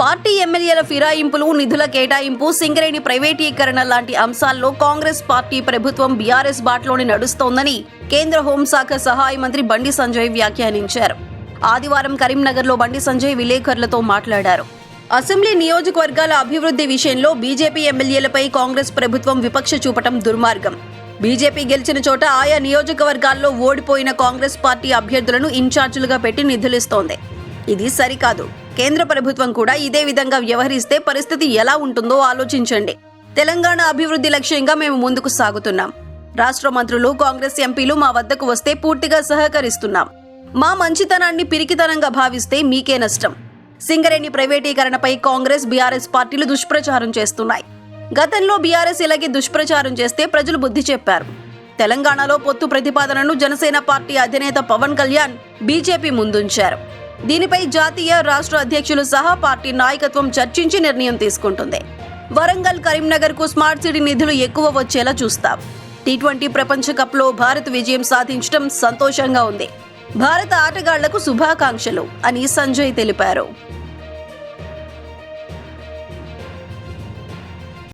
Party ఎమ్మెల్యేల ఫిరాయింపులు నిధుల కేటాయింపు సింగరేణి ప్రైవేటీకరణ లాంటి అంశాల్లో కాంగ్రెస్ పార్టీ ప్రభుత్వం బీఆర్ఎస్ బాటలోని నడుస్తోందని కేంద్ర హోంశాఖ సహాయ మంత్రి బండి సంజయ్ వ్యాఖ్యానించారు. ఆదివారం కరీంనగర్లో బండి సంజయ్ విలేకరులతో మాట్లాడారు. అసెంబ్లీ నియోజకవర్గాల అభివృద్ధి విషయంలో బీజేపీ ఎమ్మెల్యేలపై కాంగ్రెస్ ప్రభుత్వం విపక్ష చూపటం దుర్మార్గం. బీజేపీ గెలిచిన చోట ఆయా నియోజకవర్గాల్లో ఓడిపోయిన కాంగ్రెస్ పార్టీ అభ్యర్థులను ఇన్ఛార్జీలుగా పెట్టి నిధులిస్తోంది. ఇది సరికాదు. కేంద్ర ప్రభుత్వం కూడా ఇదే విధంగా వ్యవహరిస్తే పరిస్థితి ఎలా ఉంటుందో ఆలోచించండి. తెలంగాణ అభివృద్ధి లక్ష్యంగా మేము ముందుకు సాగుతున్నాం. రాష్ట్ర మంత్రులు కాంగ్రెస్ ఎంపీలు మా వద్దకు వస్తే పూర్తిగా సహకరిస్తున్నాం. మా మంచితనాన్ని పిరికితనంగా భావిస్తే మీకే నష్టం. సింగరేణి ప్రైవేటీకరణపై కాంగ్రెస్ బీఆర్ఎస్ పార్టీలు దుష్ప్రచారం చేస్తున్నాయి. గతంలో బీఆర్ఎస్ ఇలాగే దుష్ప్రచారం చేస్తే ప్రజలు బుద్ధి చెప్పారు. తెలంగాణలో పొత్తు ప్రతిపాదనను జనసేన పార్టీ అధినేత పవన్ కళ్యాణ్ బీజేపీ ముందుంచారు. దీనిపై జాతీయ రాష్ట్ర అధ్యక్షులు సహా పార్టీ నాయకత్వం చర్చించి నిర్ణయం తీసుకుంటుంది. వరంగల్ కరీంనగర్కు స్మార్ట్ సిటీ నిధులు ఎక్కువ వచ్చేలా చూస్తాం. టీ ట్వంటీ ప్రపంచ కప్లో భారత్ విజయం సాధించడం సంతోషంగా ఉంది. భారత ఆటగాళ్ళకు శుభాకాంక్షలు అని సంజయ్ తెలిపారు.